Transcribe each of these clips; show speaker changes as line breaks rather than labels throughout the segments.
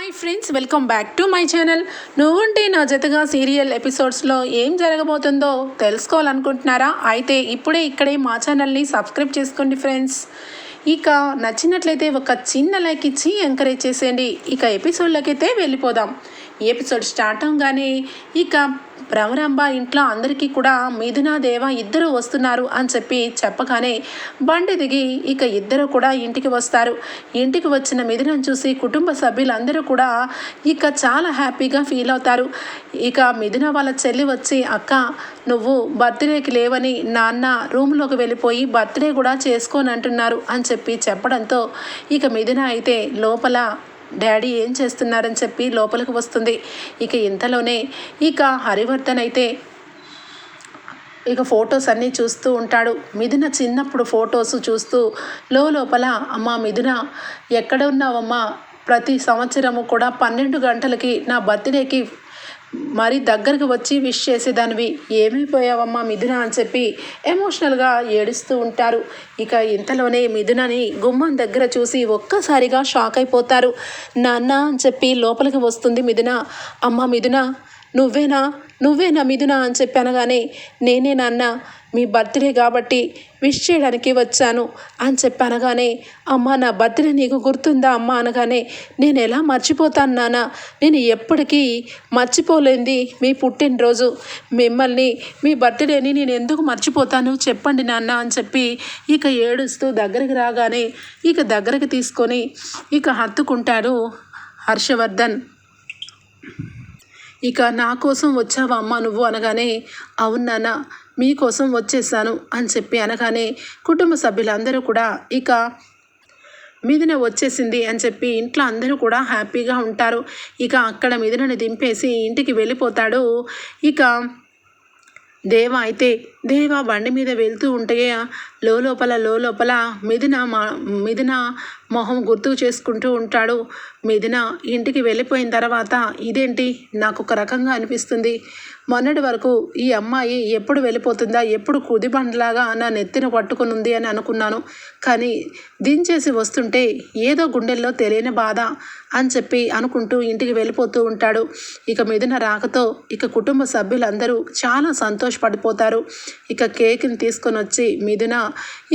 Hi friends welcome back to my channel నువ్వుంటే నా జతగా సీరియల్ ఎపిసోడ్స్లో ఏం జరగబోతుందో తెలుసుకోవాలనుకుంటున్నారా? అయితే ఇప్పుడే ఇక్కడే మా ఛానల్ని సబ్స్క్రైబ్ చేసుకోండి ఫ్రెండ్స్ ఇక నచ్చినట్లయితే ఒక చిన్న లైక్ ఇచ్చి ఎంకరేజ్ చేసేయండి. ఇక ఎపిసోడ్లోకి అయితే వెళ్ళిపోదాం. ఎపిసోడ్ స్టార్ట్ అవగానే ఇక భ్రమరాంబ ఇంట్లో అందరికీ కూడా మిథునా దేవ ఇద్దరు వస్తున్నారు అని చెప్పి చెప్పగానే బండి దిగి ఇక ఇద్దరు కూడా ఇంటికి వస్తారు. ఇంటికి వచ్చిన మిథునం చూసి కుటుంబ సభ్యులందరూ కూడా ఇక చాలా హ్యాపీగా ఫీల్ అవుతారు. ఇక మిథున వాళ్ళ చెల్లి వచ్చి అక్క నువ్వు బర్త్డేకి లేవని నాన్న రూమ్లోకి వెళ్ళిపోయి బర్త్డే కూడా చేసుకోనంటున్నారు అని చెప్పి చెప్పడంతో ఇక మిథున అయితే లోపల డాడీ ఏం చేస్తున్నారని చెప్పి లోపలికి వస్తుంది. ఇక ఇంతలోనే ఇక హరివర్ధన్ అయితే ఇక ఫొటోస్ అన్నీ చూస్తూ ఉంటాడు. మిథున చిన్నప్పుడు ఫొటోస్ చూస్తూ లో లోపల అమ్మ మిథున ఎక్కడ ఉన్నావమ్మా? ప్రతి సంవత్సరము కూడా పన్నెండు గంటలకి నా బర్త్డేకి మరి దగ్గరకు వచ్చి విష్ చేసేదానివి. ఏమైపోయావమ్మా మిథున? అని చెప్పి ఎమోషనల్గా ఏడుస్తూ ఉంటారు. ఇక ఇంతలోనే మిథునని గుమ్మం దగ్గర చూసి ఒక్కసారిగా షాక్ అయిపోతారు. నాన్న అని చెప్పి లోపలికి వస్తుంది మిథున. అమ్మ మిథున నువ్వేనా? నువ్వేనా మిథున అని చెప్పి అనగానే నేనే నాన్న మీ బర్త్డే కాబట్టి విష్ చేయడానికి వచ్చాను అని చెప్పి అనగానే అమ్మ నా బర్త్డే నీకు గుర్తుందా అమ్మ అనగానే నేను ఎలా మర్చిపోతాను నాన్న? నేను ఎప్పటికీ మర్చిపోలేంది మీ పుట్టినరోజు. మిమ్మల్ని మీ బర్త్డేని నేను ఎందుకు మర్చిపోతాను చెప్పండి నాన్న అని చెప్పి ఇక ఏడుస్తూ దగ్గరికి రాగానే ఇక దగ్గరికి తీసుకొని ఇక హత్తుకుంటాడు హర్షవర్ధన్. ఇక నా కోసం వచ్చావా అమ్మ నువ్వు అనగానే అవును నాన్న మీకోసం వచ్చేసాను అని చెప్పి అనగానే కుటుంబ సభ్యులందరూ కూడా ఇక మీదన వచ్చేసింది అని చెప్పి ఇంట్లో అందరూ కూడా హ్యాపీగా ఉంటారు. ఇక అక్కడ మీదనని దింపేసి ఇంటికి వెళ్ళిపోతాడు. ఇక దేవ అయితే దేవ బండి మీద వెళ్తూ ఉంటే లోపల లోపల మిథున మా మిథున మొహం గుర్తు చేసుకుంటూ ఉంటాడు. మిథున ఇంటికి వెళ్ళిపోయిన తర్వాత ఇదేంటి? నాకు ఒక రకంగా అనిపిస్తుంది. మొన్నటి వరకు ఈ అమ్మాయి ఎప్పుడు వెళ్ళిపోతుందా ఎప్పుడు కుదిబండలాగా నా నెత్తిన పట్టుకుని ఉంది అని అనుకున్నాను. కానీ దించేసి వస్తుంటే ఏదో గుండెల్లో తెలియని బాధ అని చెప్పి అనుకుంటూ ఇంటికి వెళ్ళిపోతూ ఉంటాడు. ఇక మిథున రాకతో ఇక కుటుంబ సభ్యులందరూ చాలా సంతోషపడిపోతారు. ఇక కేక్ని తీసుకొని వచ్చి మిథున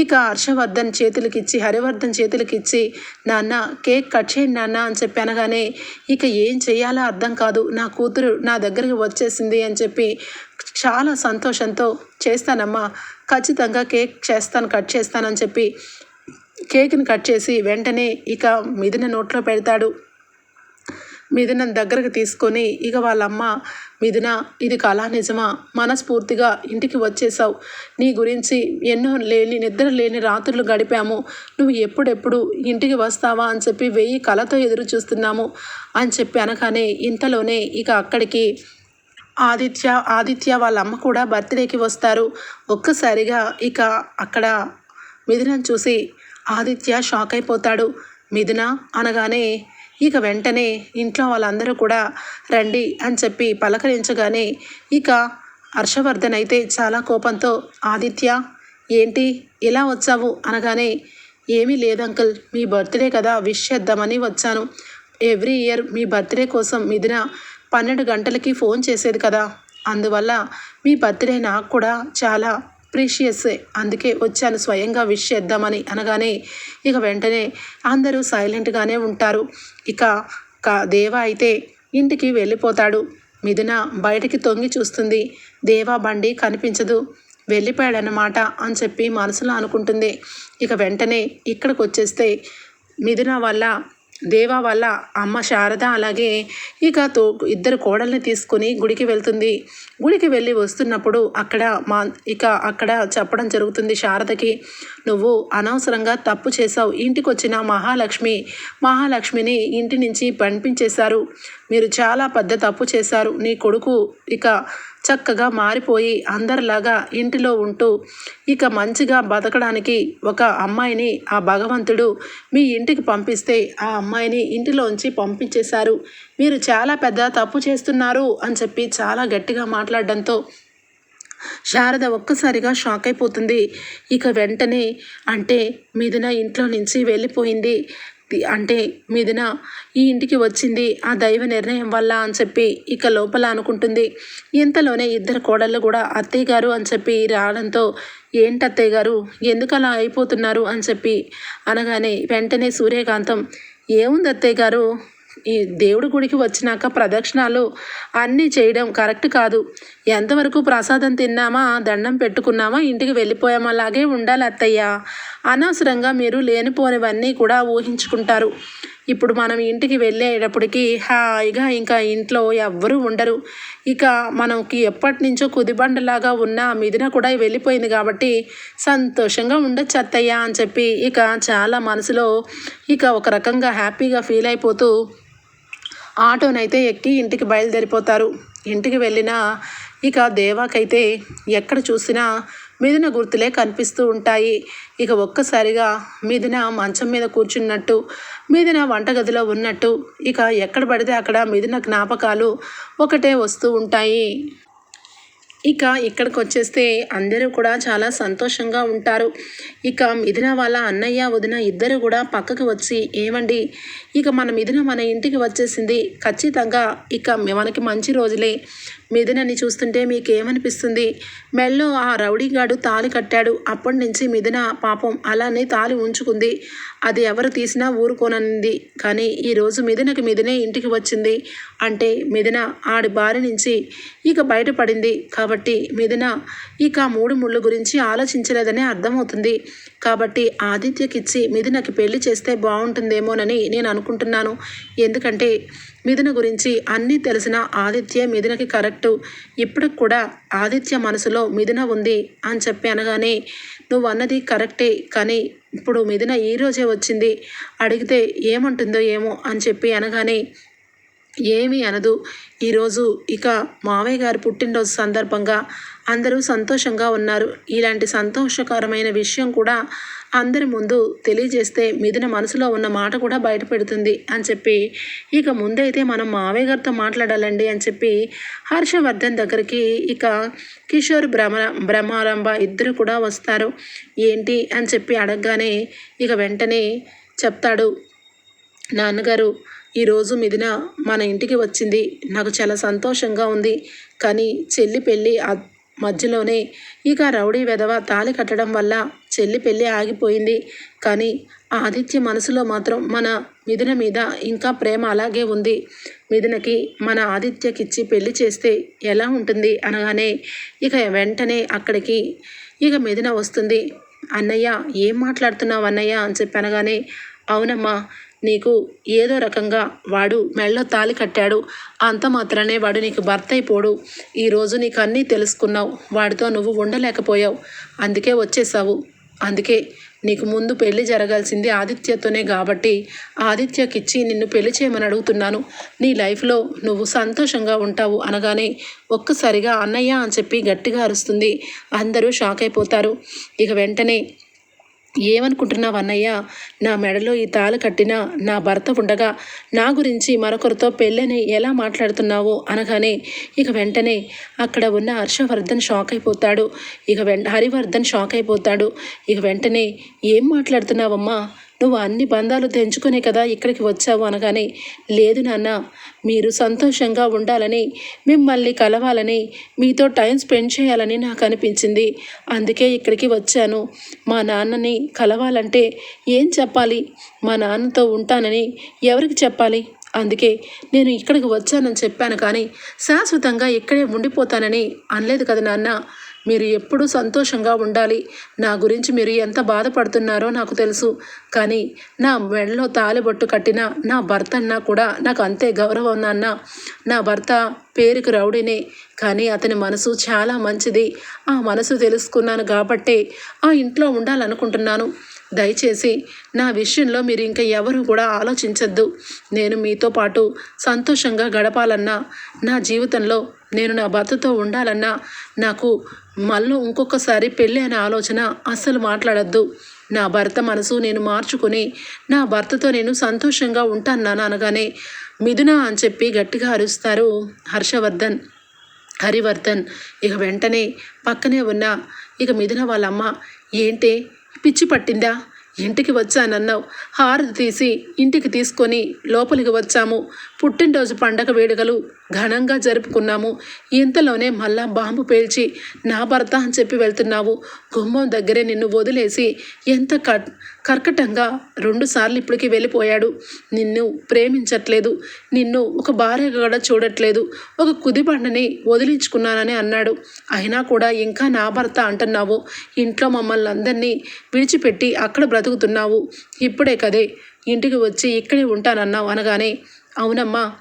ఇక హర్షవర్ధన్ చేతులకిచ్చి హరివర్ధన్ చేతులకిచ్చి నాన్న కేక్ కట్ చేయండి నాన్న అని చెప్పి అనగానే ఇక ఏం చేయాలో అర్థం కాదు. నా కూతురు నా దగ్గరికి వచ్చేసింది అని చెప్పి చెప్పి చాలా సంతోషంతో చేస్తానమ్మా ఖచ్చితంగా కేక్ చేస్తాను కట్ చేస్తానని చెప్పి కేక్ని కట్ చేసి వెంటనే ఇక మిథున నోట్లో పెడతాడు. మిథున దగ్గరకు తీసుకొని ఇక వాళ్ళమ్మ మిథున ఇది కళా నిజమా? మనస్ఫూర్తిగా ఇంటికి వచ్చేసావు నీ గురించి ఎన్నో లేని నిద్ర లేని రాత్రులు గడిపాము. నువ్వు ఎప్పుడెప్పుడు ఇంటికి వస్తావా అని చెప్పి వెయ్యి కళతో ఎదురు చూస్తున్నాము అని చెప్పి అనగానే ఇంతలోనే ఇక అక్కడికి ఆదిత్య ఆదిత్య వాళ్ళ అమ్మ కూడా బర్త్డేకి వస్తారు. ఒక్కసారిగా ఇక అక్కడ మిథునను చూసి ఆదిత్య షాక్ అయిపోతాడు. మిథున అనగానే ఇక వెంటనే ఇంట్లో వాళ్ళందరూ కూడా రండి అని చెప్పి పలకరించగానే ఇక హర్షవర్ధన్ అయితే చాలా కోపంతో ఆదిత్య ఏంటి? ఇలా వచ్చావు? అనగానే ఏమీ లేదు అంకుల్ మీ బర్త్డే కదా విష్ చేద్దామని వచ్చాను. ఎవ్రీ ఇయర్ మీ బర్త్డే కోసం మిథున పన్నెండు గంటలకి ఫోన్ చేసేది కదా. అందువల్ల మీ బర్త్డే నాకు కూడా చాలా ప్రీషియస్. అందుకే వచ్చాను స్వయంగా విష్ చేద్దామని అనగానే ఇక వెంటనే అందరూ సైలెంట్గానే ఉంటారు. ఇక దేవ అయితే ఇంటికి వెళ్ళిపోతాడు. మిథున బయటికి తొంగి చూస్తుంది. దేవా బండి కనిపించదు. వెళ్ళిపోయాడనమాట అని చెప్పి మనసులో అనుకుంటుంది. ఇక వెంటనే ఇక్కడికి వచ్చేస్తే మిథున వల్ల దేవా వల్ల అమ్మ శారద అలాగే ఇక తో ఇద్దరు కోడల్ని తీసుకుని గుడికి వెళ్తుంది. గుడికి వెళ్ళి వస్తున్నప్పుడు అక్కడ మా ఇక అక్కడ చెప్పడం జరుగుతుంది శారదకి. నువ్వు అనవసరంగా తప్పు చేసావు ఇంటికి వచ్చిన మహాలక్ష్మి మహాలక్ష్మిని ఇంటి నుంచి పంపించేశారు. మీరు చాలా పెద్ద తప్పు చేశారు. నీ కొడుకు ఇక చక్కగా మారిపోయి అందరిలాగా ఇంటిలో ఉంటూ ఇక మంచిగా బతకడానికి ఒక అమ్మాయిని ఆ భగవంతుడు మీ ఇంటికి పంపిస్తే ఆ అమ్మాయిని ఇంటిలోంచి పంపించేశారు. మీరు చాలా పెద్ద తప్పు చేస్తున్నారు అని చెప్పి చాలా గట్టిగా మాట్లాడడంతో శారద ఒక్కసారిగా షాక్ అయిపోతుంది. ఇక వెంటనే అంటే మిథున ఇంట్లో నుంచి వెళ్ళిపోయింది. అంటే మిథున ఈ ఇంటికి వచ్చింది. ఆ దైవ నిర్ణయం వల్ల అని చెప్పి ఇక లోపల అనుకుంటుంది. ఇంతలోనే ఇద్దరు కోడళ్ళు కూడా అత్తయ్య గారు అని చెప్పి రావడంతో ఏంటి అత్తయ్య గారు? ఎందుకు అలా అయిపోతున్నారు? అని చెప్పి అనగానే వెంటనే సూర్యకాంతం ఏముంది అత్తయ్య గారు? ఈ దేవుడి గుడికి వచ్చినాక ప్రదక్షిణాలు అన్నీ చేయడం కరెక్ట్ కాదు. ఎంతవరకు ప్రసాదం తిన్నామా దండం పెట్టుకున్నామా ఇంటికి వెళ్ళిపోయామా అలాగే ఉండాలి అత్తయ్య. అనవసరంగా మీరు లేనిపోనివన్నీ కూడా ఊహించుకుంటారు. ఇప్పుడు మనం ఇంటికి వెళ్ళేటప్పటికి హాయిగా ఇంకా ఇంట్లో ఎవ్వరూ ఉండరు. ఇక మనకి ఎప్పటి నుంచో కుదిబండలాగా ఉన్న మిదిన కూడా వెళ్ళిపోయింది కాబట్టి సంతోషంగా ఉండొచ్చు అత్తయ్య అని చెప్పి ఇక చాలా మనసులో ఇక ఒక రకంగా హ్యాపీగా ఫీల్ అయిపోతూ ఆటోనైతే ఎక్కి ఇంటికి బయలుదేరిపోతారు. ఇంటికి వెళ్ళిన ఇక దేవాకైతే ఎక్కడ చూసినా మిథున గుర్తులే కనిపిస్తూ ఉంటాయి. ఇక ఒక్కసారిగా మిథున మంచం మీద కూర్చున్నట్టు మిథున వంటగదిలో ఉన్నట్టు ఇక ఎక్కడ పడితే అక్కడ మిథున జ్ఞాపకాలు ఒకటే వస్తూ ఉంటాయి. ఇక ఇక్కడికి వచ్చేస్తే అందరూ కూడా చాలా సంతోషంగా ఉంటారు. ఇక మిథున వాళ్ళ అన్నయ్య వదిన ఇద్దరు కూడా పక్కకు వచ్చి ఏమండి ఇక మన మిథున మన ఇంటికి వచ్చేసింది. ఖచ్చితంగా ఇక మనకి మంచి రోజులే. మిథునని చూస్తుంటే మీకేమనిపిస్తుంది? మెల్లో ఆ రౌడీగాడు తాలి కట్టాడు. అప్పటి నుంచి మిథున పాపం అలానే తాలి ఉంచుకుంది. అది ఎవరు తీసినా ఊరుకోనంది కానీ ఈరోజు మిథునకి మిథునే ఇంటికి వచ్చింది. అంటే మిథున ఆడి బారి నుంచి ఇక బయటపడింది. కాబట్టి మిథున ఇక మూడు ముళ్ళు గురించి ఆలోచించలేదని అర్థమవుతుంది. కాబట్టి ఆదిత్యకిచ్చి మిథునకి పెళ్ళి చేస్తే బాగుంటుందేమోనని నేను అనుకుంటున్నాను. ఎందుకంటే మిథున గురించి అన్నీ తెలిసిన ఆదిత్య మిథునకి కరెక్టు. ఇప్పటికి కూడా ఆదిత్య మనసులో మిథున ఉంది అని చెప్పి అనగానే నువ్వు అన్నది కరెక్టే కానీ ఇప్పుడు మిథున ఈ రోజే వచ్చింది. అడిగితే ఏమంటుందో ఏమో అని చెప్పి అనగానే ఏమీ అనదు. ఈరోజు ఇక మావయ్య గారు పుట్టినరోజు సందర్భంగా అందరూ సంతోషంగా ఉన్నారు. ఇలాంటి సంతోషకరమైన విషయం కూడా అందరి ముందు తెలియజేస్తే మిథున మనసులో ఉన్న మాట కూడా బయటపెడుతుంది అని చెప్పి ఇక ముందైతే మనం మావయ్య గారితో మాట్లాడాలండి అని చెప్పి హర్షవర్ధన్ దగ్గరికి ఇక కిషోర్ భ్రమ భ్రమారంభ ఇద్దరు కూడా వస్తారు. ఏంటి అని చెప్పి అడగగానే ఇక వెంటనే చెప్తాడు నాన్నగారు ఈరోజు మిథున మన ఇంటికి వచ్చింది. నాకు చాలా సంతోషంగా ఉంది. కానీ చెల్లి పెళ్ళి మధ్యలోనే ఇక రౌడీ వెధవ తాళి కట్టడం వల్ల చెల్లి పెళ్ళి ఆగిపోయింది. కానీ ఆదిత్య మనసులో మాత్రం మన మిథున మీద ఇంకా ప్రేమ అలాగే ఉంది. మిథునకి మన ఆదిత్యకిచ్చి పెళ్ళి చేస్తే ఎలా ఉంటుంది అనగానే ఇక వెంటనే అక్కడికి ఇక మిథున వస్తుంది. అన్నయ్య ఏం మాట్లాడుతున్నావు అన్నయ్య? అని చెప్పి అనగానే అవునమ్మా నీకు ఏదో రకంగా వాడు మెళ్ళో తాలి కట్టాడు. అంత మాత్రమే వాడు నీకు భర్త అయిపోడు ఈరోజు నీకు అన్నీ తెలుసుకున్నావు. వాడితో నువ్వు ఉండలేకపోయావు. అందుకే వచ్చేసావు అందుకే నీకు ముందు పెళ్ళి జరగాల్సింది ఆదిత్యతోనే కాబట్టి ఆదిత్యకిచ్చి నిన్ను పెళ్ళి చేయమని అడుగుతున్నాను. నీ లైఫ్లో నువ్వు సంతోషంగా ఉంటావు అనగానే ఒక్కసారిగా అన్నయ్య అని చెప్పి గట్టిగా అరుస్తుంది. అందరూ షాక్ అయిపోతారు ఇక వెంటనే ఏమనుకుంటున్నావు అన్నయ్య నా మెడలో ఈ తాళి కట్టిన నా భర్త ఉండగా నా గురించి మరొకరితో పెళ్ళని ఎలా మాట్లాడుతున్నావు అనగానే ఇక వెంటనే అక్కడ ఉన్న హర్షవర్ధన్ షాక్ అయిపోతాడు. ఇక వెంట హరివర్ధన్ షాక్ అయిపోతాడు. ఇక వెంటనే ఏం మాట్లాడుతున్నావమ్మా? నువ్వు అన్ని బంధాలు తెంచుకునే కదా ఇక్కడికి వచ్చావు అనగానే లేదు నాన్న మీరు సంతోషంగా ఉండాలని మిమ్మల్ని కలవాలని మీతో టైం స్పెండ్ చేయాలని నాకు అనిపించింది. అందుకే ఇక్కడికి వచ్చాను. మా నాన్నని కలవాలంటే ఏం చెప్పాలి? మా నాన్నతో ఉంటానని ఎవరికి చెప్పాలి? అందుకే నేను ఇక్కడికి వచ్చానని చెప్పాను కానీ శాశ్వతంగా ఇక్కడే ఉండిపోతానని అనలేదు కదా నాన్న. మీరు ఎప్పుడూ సంతోషంగా ఉండాలి. నా గురించి మీరు ఎంత బాధపడుతున్నారో నాకు తెలుసు. కానీ నా మెడలో తాలిబొట్టు కట్టిన నా భర్త అన్నా కూడా నాకు అంతే గౌరవం నాన్న నా భర్త పేరుకు రౌడీనే. కానీ అతని మనసు చాలా మంచిది. ఆ మనసు తెలుసుకున్నాను కాబట్టే ఆ ఇంట్లో ఉండాలనుకుంటున్నాను. దయచేసి నా విషయంలో మీరు ఇంకా ఎవరు కూడా ఆలోచించద్దు. నేను మీతో పాటు సంతోషంగా గడపాలన్నా. నా జీవితంలో నేను నా భర్తతో ఉండాలన్నా నాకు మళ్ళీ ఇంకొకసారి పెళ్ళి అనే ఆలోచన అస్సలు మాట్లాడద్దు. నా భర్త మనసు నేను మార్చుకుని నా భర్తతో నేను సంతోషంగా ఉంటాను అనగానే మిథున అని చెప్పి గట్టిగా అరుస్తారు హర్షవర్ధన్. హరివర్ధన్ ఇక వెంటనే పక్కనే ఉన్న ఇక మిథున వాళ్ళమ్మ ఏంటే? పిచ్చి పట్టిందా? ఇంటికి వచ్చానన్నావు. హారతి తీసి ఇంటికి తీసుకొని లోపలికి వచ్చాము. పుట్టినరోజు పండగ వేడుకలు ఘనంగా జరుపుకున్నాము. ఇంతలోనే మళ్ళా బాంబు పేల్చి నా భర్త అని చెప్పి వెళ్తున్నావు. గుమ్మం దగ్గరే నిన్ను వదిలేసి ఎంత కట్ కర్కటంగా రెండుసార్లు ఇప్పటికి వెళ్ళిపోయాడు. నిన్ను ప్రేమించట్లేదు. నిన్ను ఒక భార్యగా కూడా చూడట్లేదు. ఒక కుదిబండని వదిలించుకున్నానని అన్నాడు. అయినా కూడా ఇంకా నా భర్త అంటున్నావు. ఇంట్లో మమ్మల్ని అందరినీ విడిచిపెట్టి అక్కడ బ్రతుకుతున్నావు. ఇప్పుడే కదే ఇంటికి వచ్చి ఇక్కడే ఉంటానన్నావు అనగానే అవునమ్మా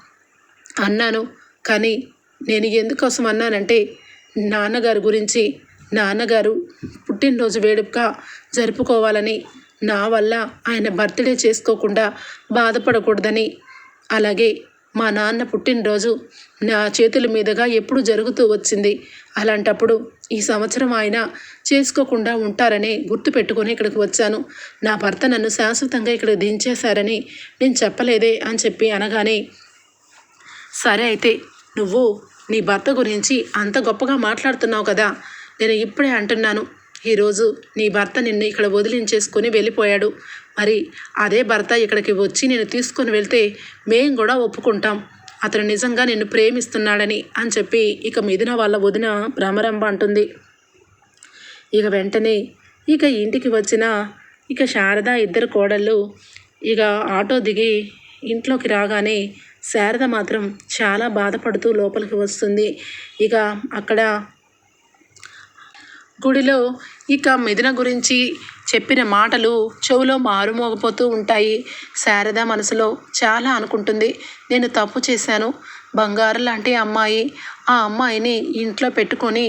అన్నాను. కానీ నేను ఎందుకోసం అన్నానంటే నాన్నగారి గురించి. నాన్నగారు పుట్టినరోజు వేడుక జరుపుకోవాలని నా వల్ల ఆయన బర్త్డే చేసుకోకుండా బాధపడకూడదని. అలాగే మా నాన్న పుట్టినరోజు నా చేతుల మీదుగా ఎప్పుడు జరుగుతూ వచ్చింది. అలాంటప్పుడు ఈ సంవత్సరం ఆయన చేసుకోకుండా ఉంటారని గుర్తుపెట్టుకొని ఇక్కడికి వచ్చాను. నా భర్త నన్ను శాశ్వతంగా ఇక్కడ దించేశారని నేను చెప్పలేదే అని చెప్పి అనగానే సరే అయితే నువ్వు నీ భర్త గురించి అంత గొప్పగా మాట్లాడుతున్నావు కదా. నేను ఇప్పుడే అంటున్నాను. ఈరోజు నీ భర్త నిన్ను ఇక్కడ వదిలించేసుకుని వెళ్ళిపోయాడు. మరి అదే భర్త ఇక్కడికి వచ్చి నేను తీసుకొని వెళ్తే మేం కూడా ఒప్పుకుంటాం. అతను నిజంగా నిన్ను ప్రేమిస్తున్నాడని అని చెప్పి ఇక మిథున వాళ్ళ వదిన భ్రమరంభ అంటుంది. ఇక వెంటనే ఇక ఇంటికి వచ్చిన ఇక శారద ఇద్దరు కోడళ్ళు ఇక ఆటో దిగి ఇంట్లోకి రాగానే శారద మాత్రం చాలా బాధపడుతూ లోపలికి వస్తుంది. ఇక అక్కడ గుడిలో ఇక మిథున గురించి చెప్పిన మాటలు చెవులో మారుమోగిపోతూ ఉంటాయి. శారద మనసులో చాలా అనుకుంటుంది. నేను తప్పు చేశాను. బంగారు లాంటి అమ్మాయి. ఆ అమ్మాయిని ఇంట్లో పెట్టుకొని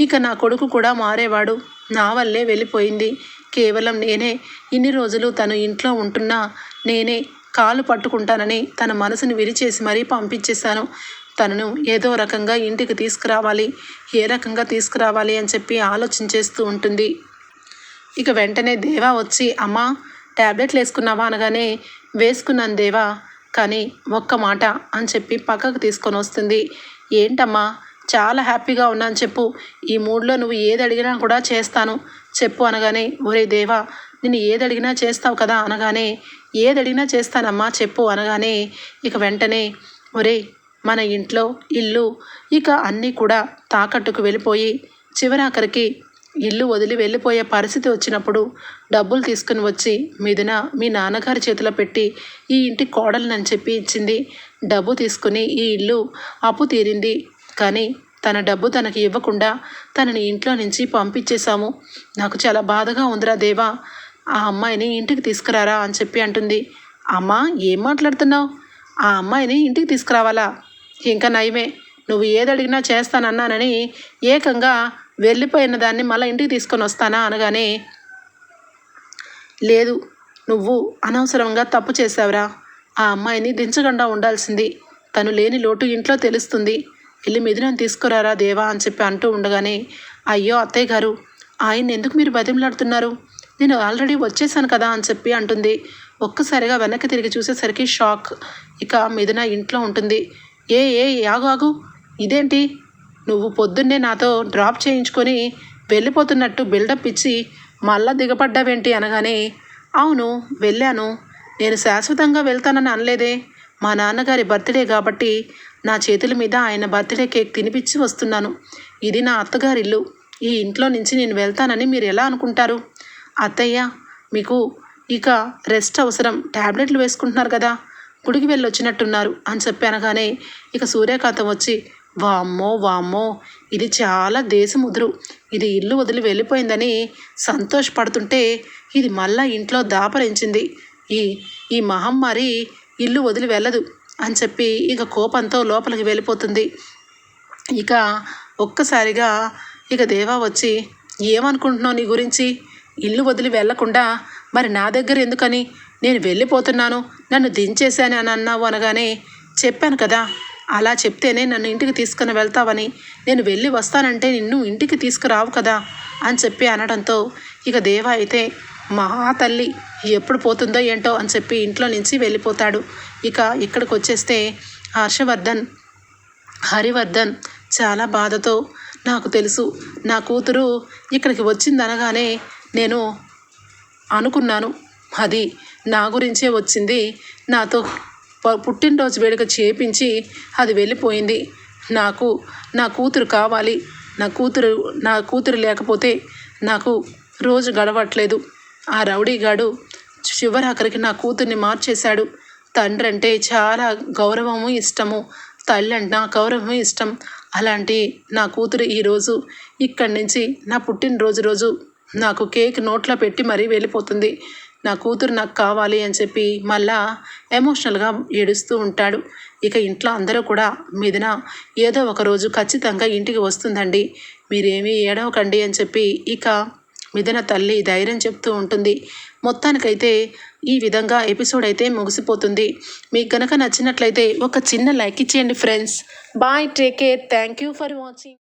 ఇక నా కొడుకు కూడా మారేవాడు. నా వల్లే వెళ్ళిపోయింది. కేవలం నేనే. ఇన్ని రోజులు తను ఇంట్లో ఉంటున్నా నేనే. కాలు పట్టుకుంటానని తన మనసుని విరిచేసి మరీ పంపించేశాను. తనను ఏదో రకంగా ఇంటికి తీసుకురావాలి ఏ రకంగా తీసుకురావాలి అని చెప్పి ఆలోచించేస్తూ ఉంటుంది. ఇక వెంటనే దేవా వచ్చి అమ్మా ట్యాబ్లెట్లు వేసుకున్నావా? అనగానే వేసుకున్నాను దేవా కానీ ఒక్క మాట అని చెప్పి పక్కకు తీసుకొని వస్తుంది. ఏంటమ్మా చాలా హ్యాపీగా ఉన్నాను చెప్పు ఈ మూడ్లో నువ్వు ఏది అడిగినా కూడా చేస్తాను చెప్పు అనగానే ఒరే దేవా నేను ఏది అడిగినా చేస్తావు కదా అనగానే ఏదడిగినా చేస్తానమ్మా చెప్పు అనగానే ఇక వెంటనే ఒరే మన ఇంట్లో ఇల్లు. ఇక అన్నీ కూడా తాకట్టుకు వెళ్ళిపోయి చివరాఖరికి ఇల్లు వదిలి వెళ్ళిపోయే పరిస్థితి వచ్చినప్పుడు డబ్బులు తీసుకుని వచ్చి మిథున మీ నాన్నగారి చేతిలో పెట్టి ఈ ఇంటి కోడలని చెప్పి ఇచ్చింది. డబ్బు తీసుకుని ఈ ఇల్లు అప్పు తీరింది. కానీ తన డబ్బు తనకి ఇవ్వకుండా తనని ఇంట్లో నుంచి పంపించేశాము. నాకు చాలా బాధగా ఉందిరా దేవా. ఆ అమ్మాయిని ఇంటికి తీసుకురారా అని చెప్పి అంటుంది. అమ్మా ఏం మాట్లాడుతున్నావు? ఆ అమ్మాయిని ఇంటికి తీసుకురావాలా? ఇంకా నయమే నువ్వు ఏది అడిగినా చేస్తానన్నానని ఏకంగా వెళ్ళిపోయిన దాన్ని మళ్ళీ ఇంటికి తీసుకొని వస్తానా అనగానే లేదు నువ్వు అనవసరంగా తప్పు చేసావురా ఆ అమ్మాయిని దించకుండా ఉండాల్సింది. తను లేని లోటు ఇంట్లో తెలుస్తుంది. వెళ్ళి మిథునం తీసుకురారా దేవా అని చెప్పి అంటూ ఉండగానే అయ్యో అత్తయ్య గారు ఆయన ఎందుకు మీరు బతిమలాడుతున్నారు? నేను ఆల్రెడీ వచ్చేసాను కదా అని చెప్పి అంటుంది. ఒక్కసారిగా వెనక్కి తిరిగి చూసేసరికి షాక్. ఇక మిథున ఇంట్లో ఉంటుంది. ఏ ఏ ఆగు ఆగు. ఇదేంటి? నువ్వు పొద్దున్నే నాతో డ్రాప్ చేయించుకొని వెళ్ళిపోతున్నట్టు బిల్డప్ ఇచ్చి మళ్ళా దిగపడ్డావేంటి అనగానే అవును వెళ్ళాను. నేను శాశ్వతంగా వెళ్తానని అనలేదే. మా నాన్నగారి బర్త్డే కాబట్టి నా చేతుల మీద ఆయన బర్త్డే కేక్ తినిపించి వస్తున్నాను. ఇది నా అత్తగారిల్లు ఈ ఇంట్లో నుంచి నేను వెళ్తానని మీరు ఎలా అనుకుంటారు? అత్తయ్య మీకు ఇక రెస్ట్ అవసరం. ట్యాబ్లెట్లు వేసుకుంటున్నారు కదా. గుడికి వెళ్ళి వచ్చినట్టున్నారు అని చెప్పి అనగానే ఇక సూర్యకాంతం వచ్చి వామ్మో వామ్మో ఇది చాలా దేశముదురు. ఇది ఇల్లు వదిలి వెళ్ళిపోయిందని సంతోషపడుతుంటే ఇది మళ్ళా ఇంట్లో దాపరించింది. ఈ ఈ మహమ్మారి ఇల్లు వదిలి వెళ్ళదు అని చెప్పి ఇక కోపంతో లోపలికి వెళ్ళిపోతుంది. ఇక ఒక్కసారిగా ఇక దేవా వచ్చి ఏమనుకుంటున్నావు నీ గురించి? ఇల్లు వదిలి వెళ్ళకుండా మరి నా దగ్గర ఎందుకని? నేను వెళ్ళిపోతున్నాను నన్ను దించేశాను అని అన్నావు అనగానే చెప్పాను కదా. అలా చెప్తేనే నన్ను ఇంటికి తీసుకుని వెళ్తావని. నేను వెళ్ళి వస్తానంటే నిన్ను ఇంటికి తీసుకురావు కదా అని చెప్పి అనడంతో ఇక దేవ అయితే మహా తల్లి ఎప్పుడు పోతుందో ఏంటో అని చెప్పి ఇంట్లో నుంచి వెళ్ళిపోతాడు. ఇక ఇక్కడికి వచ్చేస్తే హర్షవర్ధన్ హరివర్ధన్ చాలా బాధతో నాకు తెలుసు నా కూతురు ఇక్కడికి వచ్చిందనగానే నేను అనుకున్నాను. అది నా గురించే వచ్చింది. నాతో ప- పుట్టినరోజు వేడుక చేపించి అది వెళ్ళిపోయింది. నాకు నా కూతురు కావాలి. నా కూతురు నా కూతురు లేకపోతే నాకు రోజు గడవట్లేదు. ఆ రౌడీగాడు చివరాఖరికి నా కూతుర్ని మార్చేశాడు. తండ్రి అంటే చాలా గౌరవము ఇష్టము. తల్లి అంటే నా గౌరవము ఇష్టం. అలాంటి నా కూతురు ఈరోజు ఇక్కడి నుంచి నా పుట్టినరోజు రోజు నాకు కేక్ నోట్లో పెట్టి మరీ వెళ్ళిపోతుంది. నా కూతురు నాకు కావాలి అని చెప్పి మళ్ళా ఎమోషనల్గా ఏడుస్తూ ఉంటాడు. ఇక ఇంట్లో అందరూ కూడా మీదన ఏదో ఒక రోజు ఖచ్చితంగా ఇంటికి వస్తుందండి. మీరేమీ ఏడవకండి అని చెప్పి ఇక మిథున తల్లి ధైర్యం చెప్తూ ఉంటుంది. మొత్తానికైతే ఈ విధంగా ఎపిసోడ్ అయితే ముగిసిపోతుంది. మీకు కనుక నచ్చినట్లయితే ఒక చిన్న లైక్ ఇచ్చేయండి friends. Bye take care. Thank you for watching.